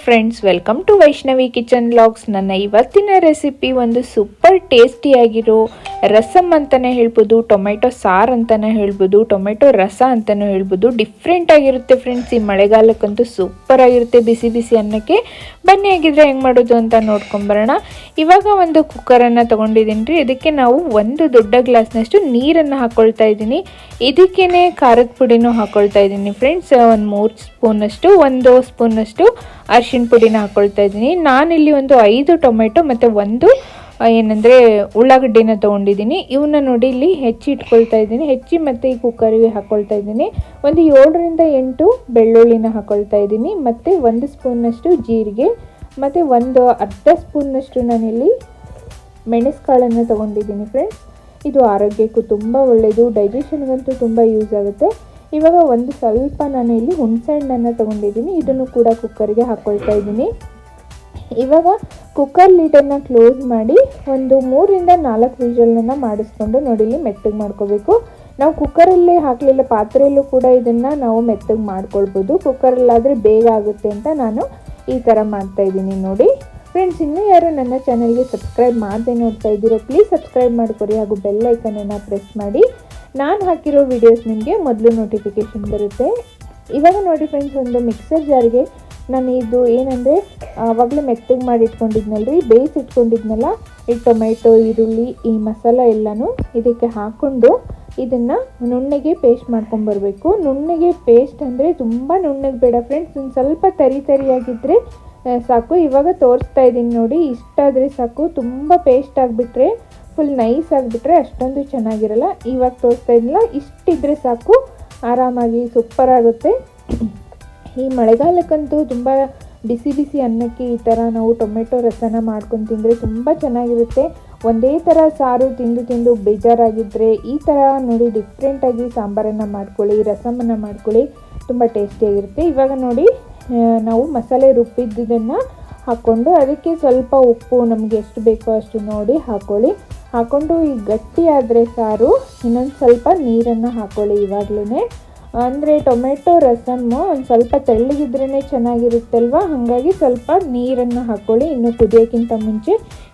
Friends welcome to Vaishnavi kitchen blogs ನನ್ನ ಇವತ್ತಿನ recipe ಒಂದು ಸೂಪರ್ ಟೇಸ್ಟಿಯಾಗಿರೋ ರಸಮ್ ಅಂತಲೇ ಹೇಳ್ಬೋದು, ಟೊಮೆಟೊ ಸಾರು ಅಂತಲೇ ಹೇಳ್ಬೋದು, ಟೊಮೆಟೊ ರಸ ಅಂತಲೂ ಹೇಳ್ಬೋದು. ಡಿಫ್ರೆಂಟ್ ಆಗಿರುತ್ತೆ ಫ್ರೆಂಡ್ಸ್ ಈ ಮಳೆಗಾಲಕ್ಕಂತೂ ಸೂಪರ್ ಆಗಿರುತ್ತೆ ಬಿಸಿ ಬಿಸಿ ಅನ್ನಕ್ಕೆ. ಬನ್ನಿ ಆಗಿದ್ರೆ ಹೆಂಗೆ ಮಾಡೋದು ಅಂತ ನೋಡ್ಕೊಂಬರೋಣ ಇವಾಗ ಒಂದು ಕುಕ್ಕರನ್ನು ತೊಗೊಂಡಿದ್ದೀನಿ ರೀ. ಇದಕ್ಕೆ ನಾವು ಒಂದು ದೊಡ್ಡ ಗ್ಲಾಸ್ನಷ್ಟು ನೀರನ್ನು ಹಾಕ್ಕೊಳ್ತಾ ಇದ್ದೀನಿ. ಇದಕ್ಕೇನೆ ಖಾರದ ಪುಡಿನೂ ಹಾಕ್ಕೊಳ್ತಾ ಇದ್ದೀನಿ ಫ್ರೆಂಡ್ಸ್ ಒಂದು ಮೂರು ಸ್ಪೂನಷ್ಟು, ಒಂದು ಸ್ಪೂನಷ್ಟು ಅರಿಶಿಣ ಪುಡಿನ ಹಾಕ್ಕೊಳ್ತಾ ಇದ್ದೀನಿ. ನಾನಿಲ್ಲಿ ಒಂದು ಐದು ಟೊಮೆಟೊ ಮತ್ತು ಒಂದು ಏನಂದರೆ ಉಳ್ಳಾಗಡ್ಡಿನ ತೊಗೊಂಡಿದ್ದೀನಿ. ಇವನ್ನ ನೋಡಿ ಇಲ್ಲಿ ಹೆಚ್ಚಿ ಇಟ್ಕೊಳ್ತಾ ಇದ್ದೀನಿ. ಹೆಚ್ಚಿ ಮತ್ತು ಈ ಕುಕ್ಕರಿಗೆ ಹಾಕ್ಕೊಳ್ತಾ ಇದ್ದೀನಿ. ಒಂದು ಏಳರಿಂದ ಎಂಟು ಬೆಳ್ಳುಳ್ಳಿನ ಹಾಕ್ಕೊಳ್ತಾ ಇದ್ದೀನಿ. ಮತ್ತು ಒಂದು ಸ್ಪೂನ್ನಷ್ಟು ಜೀರಿಗೆ, ಮತ್ತು ಒಂದು ಅರ್ಧ ಸ್ಪೂನ್ನಷ್ಟು ನಾನಿಲ್ಲಿ ಮೆಣಸುಕಾಳನ್ನು ತೊಗೊಂಡಿದ್ದೀನಿ ಫ್ರೆಂಡ್ಸ್ ಇದು ಆರೋಗ್ಯಕ್ಕೂ ತುಂಬ ಒಳ್ಳೆಯದು ಡೈಜೆಷನ್ಗಂತೂ ತುಂಬ ಯೂಸ್ ಆಗುತ್ತೆ. ಇವಾಗ ಒಂದು ಸ್ವಲ್ಪ ನಾನು ಇಲ್ಲಿ ಹುಣಸೆಹಣ್ಣನ್ನು ತೊಗೊಂಡಿದ್ದೀನಿ. ಇದನ್ನು ಕೂಡ ಕುಕ್ಕರ್ಗೆ ಹಾಕ್ಕೊಳ್ತಾ ಇದ್ದೀನಿ. ಇವಾಗ ಕುಕ್ಕರ್ ಲೀಟನ್ನು ಕ್ಲೋಸ್ ಮಾಡಿ ಒಂದು ಮೂರಿಂದ ನಾಲ್ಕು ವಿಜಲನ್ನು ಮಾಡಿಸ್ಕೊಂಡು ನೋಡಿ, ಇಲ್ಲಿ ಮೆತ್ತಗೆ ಮಾಡ್ಕೋಬೇಕು. ನಾವು ಕುಕ್ಕರಲ್ಲಿ ಹಾಕಲಿಲ್ಲ, ಪಾತ್ರೆಯಲ್ಲೂ ಕೂಡ ಇದನ್ನು ನಾವು ಮೆತ್ತಗೆ ಮಾಡ್ಕೊಳ್ಬೋದು. ಕುಕ್ಕರಲ್ಲಾದರೆ ಬೇಗ ಆಗುತ್ತೆ ಅಂತ ನಾನು ಈ ಥರ ಮಾಡ್ತಾಯಿದ್ದೀನಿ ನೋಡಿ. ಫ್ರೆಂಡ್ಸ್ ಇನ್ನೂ ಯಾರು ನನ್ನ ಚಾನಲ್ಗೆ ಸಬ್ಸ್ಕ್ರೈಬ್ ಮಾಡದೆ ನೋಡ್ತಾ ಇದ್ದೀರೋ ಪ್ಲೀಸ್ ಸಬ್ಸ್ಕ್ರೈಬ್ ಮಾಡ್ಕೊರಿ ಹಾಗೂ ಬೆಲ್ ಐಕನನ್ನು ಪ್ರೆಸ್ ಮಾಡಿ. ನಾನು ಹಾಕಿರೋ ವಿಡಿಯೋಸ್ ನಿಮಗೆ ಮೊದಲು ನೋಟಿಫಿಕೇಷನ್ ಬರುತ್ತೆ. ಇವಾಗ ನೋಡಿ ಫ್ರೆಂಡ್ಸ್ ಒಂದು ಮಿಕ್ಸರ್ ಜಾರ್ಗೆ ನಾನು ಇದು ಏನಂದರೆ ಆವಾಗಲೇ ಮೆತ್ತಗೆ ಮಾಡಿ ಇಟ್ಕೊಂಡಿದ್ನಲ್ರಿ ಬೇಯಿಸಿ ಇಟ್ಕೊಂಡಿದ್ನಲ್ಲ, ಈ ಟೊಮೆಟೊ ಈರುಳ್ಳಿ, ಈ ಮಸಾಲ ಎಲ್ಲನೂ ಇದಕ್ಕೆ ಹಾಕ್ಕೊಂಡು ಇದನ್ನು ನುಣ್ಣಗೆ ಪೇಸ್ಟ್ ಮಾಡ್ಕೊಂಬರ್ಬೇಕು ನುಣ್ಣಗೆ ಪೇಸ್ಟ್ ಅಂದರೆ ತುಂಬ ನುಣ್ಣಗೆ ಬೇಡ ಫ್ರೆಂಡ್ಸ್ ಒಂದು ಸ್ವಲ್ಪ ತರಿ ತರಿಯಾಗಿದ್ದರೆ ಸಾಕು. ಇವಾಗ ತೋರಿಸ್ತಾ ಇದ್ದೀನಿ ನೋಡಿ, ಇಷ್ಟಾದರೆ ಸಾಕು. ತುಂಬ ಪೇಸ್ಟ್ ಆಗಿಬಿಟ್ರೆ ಫುಲ್ ನೈಸ್ ಆಗಿಬಿಟ್ರೆ ಅಷ್ಟೊಂದು ಚೆನ್ನಾಗಿರಲ್ಲ. ಇವಾಗ ತೋರಿಸ್ತಾ ಇದ್ದಿಲ್ಲ ಇಷ್ಟಿದ್ರೆ ಸಾಕು. ಆರಾಮಾಗಿ ಸೂಪರ್ ಆಗುತ್ತೆ. ಈ ಮಳೆಗಾಲಕ್ಕಂತೂ ತುಂಬ ಬಿಸಿ ಬಿಸಿ ಅನ್ನಕ್ಕೆ ಈ ಥರ ನಾವು ಟೊಮೆಟೊ ರಸನ ಮಾಡ್ಕೊಂಡು ತಿಂದರೆ ತುಂಬ ಚೆನ್ನಾಗಿರುತ್ತೆ. ಒಂದೇ ಥರ ಸಾರು ತಿಂದು ತಿಂದು ಬೇಜಾರಾಗಿದ್ದರೆ ಈ ಥರ ನೋಡಿ ಡಿಫ್ರೆಂಟಾಗಿ ಸಾಂಬಾರನ್ನು ಮಾಡ್ಕೊಳ್ಳಿ, ರಸಮನ್ನು ಮಾಡ್ಕೊಳ್ಳಿ. ತುಂಬ ಟೇಸ್ಟಿಯಾಗಿರುತ್ತೆ ಇವಾಗ ನೋಡಿ ನಾವು ಮಸಾಲೆ ರುಬ್ಬಿದ್ದನ್ನು ಹಾಕ್ಕೊಂಡು ಅದಕ್ಕೆ ಸ್ವಲ್ಪ ಉಪ್ಪು ನಮಗೆ ಎಷ್ಟು ಬೇಕೋ ಅಷ್ಟು ನೋಡಿ ಹಾಕ್ಕೊಳ್ಳಿ ಹಾಕ್ಕೊಂಡು ಈ ಗಟ್ಟಿ ಆದರೆ ಸಾರು ಇನ್ನೊಂದು ಸ್ವಲ್ಪ ನೀರನ್ನು ಹಾಕ್ಕೊಳ್ಳಿ ಇವಾಗಲೇ ಅಂದರೆ ಟೊಮೆಟೊ ರಸಮ್ಮು ಒಂದು ಸ್ವಲ್ಪ ತೆಳ್ಳಗಿದ್ರೇ ಚೆನ್ನಾಗಿರುತ್ತಲ್ವ? ಹಾಗಾಗಿ ಸ್ವಲ್ಪ ನೀರನ್ನು ಹಾಕ್ಕೊಳ್ಳಿ ಇನ್ನು ಕುದಿಯೋಕ್ಕಿಂತ ಮುಂಚೆ.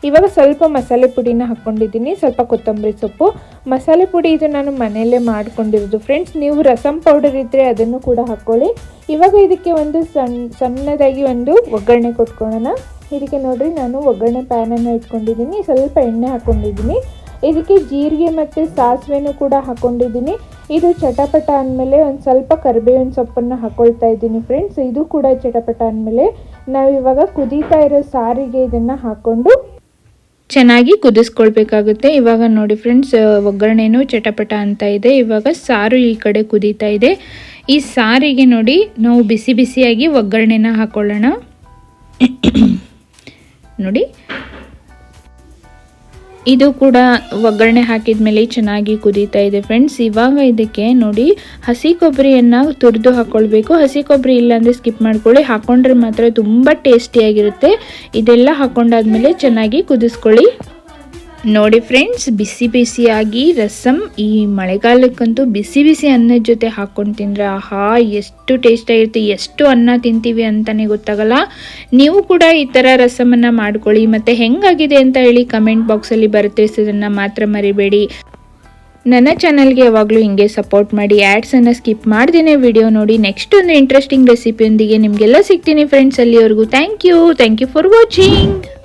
ಇವಾಗ ಸ್ವಲ್ಪ ಮಸಾಲೆ ಪುಡಿನ ಹಾಕ್ಕೊಂಡಿದ್ದೀನಿ ಸ್ವಲ್ಪ ಕೊತ್ತಂಬರಿ ಸೊಪ್ಪು. ಮಸಾಲೆ ಪುಡಿ ಇದು ನಾನು ಮನೆಯಲ್ಲೇ ಮಾಡ್ಕೊಂಡಿರೋದು. ಫ್ರೆಂಡ್ಸ್ ನೀವು ರಸಮ್ ಪೌಡರ್ ಇದ್ದರೆ ಅದನ್ನು ಕೂಡ ಹಾಕ್ಕೊಳ್ಳಿ ಇವಾಗ ಇದಕ್ಕೆ ಒಂದು ಸಣ್ಣ ಸಣ್ಣದಾಗಿ ಒಂದು ಒಗ್ಗರಣೆ ಕೊಟ್ಕೊಳ್ಳೋಣ. ಇದಕ್ಕೆ ನೋಡಿರಿ, ನಾನು ಒಗ್ಗರಣೆ ಪ್ಯಾನನ್ನು ಇಟ್ಕೊಂಡಿದ್ದೀನಿ. ಸ್ವಲ್ಪ ಎಣ್ಣೆ ಹಾಕ್ಕೊಂಡಿದ್ದೀನಿ ಇದಕ್ಕೆ ಜೀರಿಗೆ ಮತ್ತು ಸಾಸಿವೆನೂ ಕೂಡ ಹಾಕ್ಕೊಂಡಿದ್ದೀನಿ ಇದು ಚಟಪಟ ಅಂದಮೇಲೆ ಒಂದು ಸ್ವಲ್ಪ ಕರಿಬೇವಿನ ಸೊಪ್ಪನ್ನು ಹಾಕ್ಕೊಳ್ತಾ ಇದ್ದೀನಿ ಫ್ರೆಂಡ್ಸ್ ಇದು ಕೂಡ ಚಟಪಟ ಅಂದಮೇಲೆ. ನಾವು ಇವಾಗ ಕುದೀತಾ ಇರೋ ಸಾರಿಗೆ ಇದನ್ನು ಹಾಕ್ಕೊಂಡು ಚೆನ್ನಾಗಿ ಕುದಿಸ್ಕೊಳ್ಬೇಕಾಗುತ್ತೆ. ಇವಾಗ ನೋಡಿ ಫ್ರೆಂಡ್ಸ್ ಒಗ್ಗರಣೆನೂ ಚಟಪಟ ಅಂತ ಇದೆ. ಇವಾಗ ಸಾರು ಈ ಕಡೆ ಕುದೀತಾ ಇದೆ. ಈ ಸಾರಿಗೆ ನೋಡಿ ನಾವು ಬಿಸಿ ಬಿಸಿಯಾಗಿ ಒಗ್ಗರಣೆನ ಹಾಕೊಳ್ಳೋಣ. ನೋಡಿ. ಇದು ಕೂಡ ಒಗ್ಗರಣೆ ಹಾಕಿದ ಮೇಲೆ ಚೆನ್ನಾಗಿ ಕುದೀತಾ ಇದೆ ಫ್ರೆಂಡ್ಸ್ ಇವಾಗ ಇದಕ್ಕೆ ನೋಡಿ ಹಸಿ ಕೊಬ್ಬರಿಯನ್ನು ತುರಿದು ಹಾಕ್ಕೊಳ್ಬೇಕು ಹಸಿ ಕೊಬ್ಬರಿ ಇಲ್ಲಾಂದರೆ ಸ್ಕಿಪ್ ಮಾಡ್ಕೊಳ್ಳಿ. ಹಾಕೊಂಡ್ರೆ ಮಾತ್ರ ತುಂಬ ಟೇಸ್ಟಿಯಾಗಿರುತ್ತೆ ಇದೆಲ್ಲ ಹಾಕೊಂಡಾದ್ಮೇಲೆ ಚೆನ್ನಾಗಿ ಕುದಿಸ್ಕೊಳ್ಳಿ. ನೋಡಿ ಫ್ರೆಂಡ್ಸ್ ಬಿಸಿ ಬಿಸಿಯಾಗಿ ರಸಮ್ ಈ ಮಳೆಗಾಲಕ್ಕಂತೂ ಬಿಸಿ ಬಿಸಿ ಅನ್ನದ ಜೊತೆ ಹಾಕ್ಕೊಂಡು ತಿಂದರೆ, ಆಹಾ, ಎಷ್ಟು ಟೇಸ್ಟಾಗಿರುತ್ತೆ ಎಷ್ಟು ಅನ್ನ ತಿಂತೀವಿ ಅಂತಲೇ ಗೊತ್ತಾಗಲ್ಲ. ನೀವು ಕೂಡ ಈ ಥರ ರಸಮನ್ನು ಮಾಡ್ಕೊಳ್ಳಿ. ಮತ್ತು ಹೆಂಗಾಗಿದೆ ಅಂತ ಹೇಳಿ ಕಮೆಂಟ್ ಬಾಕ್ಸಲ್ಲಿ ಬರುತ್ತೆ ಅದನ್ನು ಮಾತ್ರ ಮರಿಬೇಡಿ. ನನ್ನ ಚಾನಲ್ಗೆ ಯಾವಾಗಲೂ ಹಿಂಗೆ ಸಪೋರ್ಟ್ ಮಾಡಿ ಆ್ಯಡ್ಸನ್ನು ಸ್ಕಿಪ್ ಮಾಡ್ದೇನೆ ವಿಡಿಯೋ ನೋಡಿ. ನೆಕ್ಸ್ಟ್ ಒಂದು ಇಂಟ್ರೆಸ್ಟಿಂಗ್ ರೆಸಿಪಿಯೊಂದಿಗೆ ನಿಮಗೆಲ್ಲ ಸಿಗ್ತೀನಿ ಫ್ರೆಂಡ್ಸ್ ಅಲ್ಲಿವರೆಗೂ. Thank you thank you for watching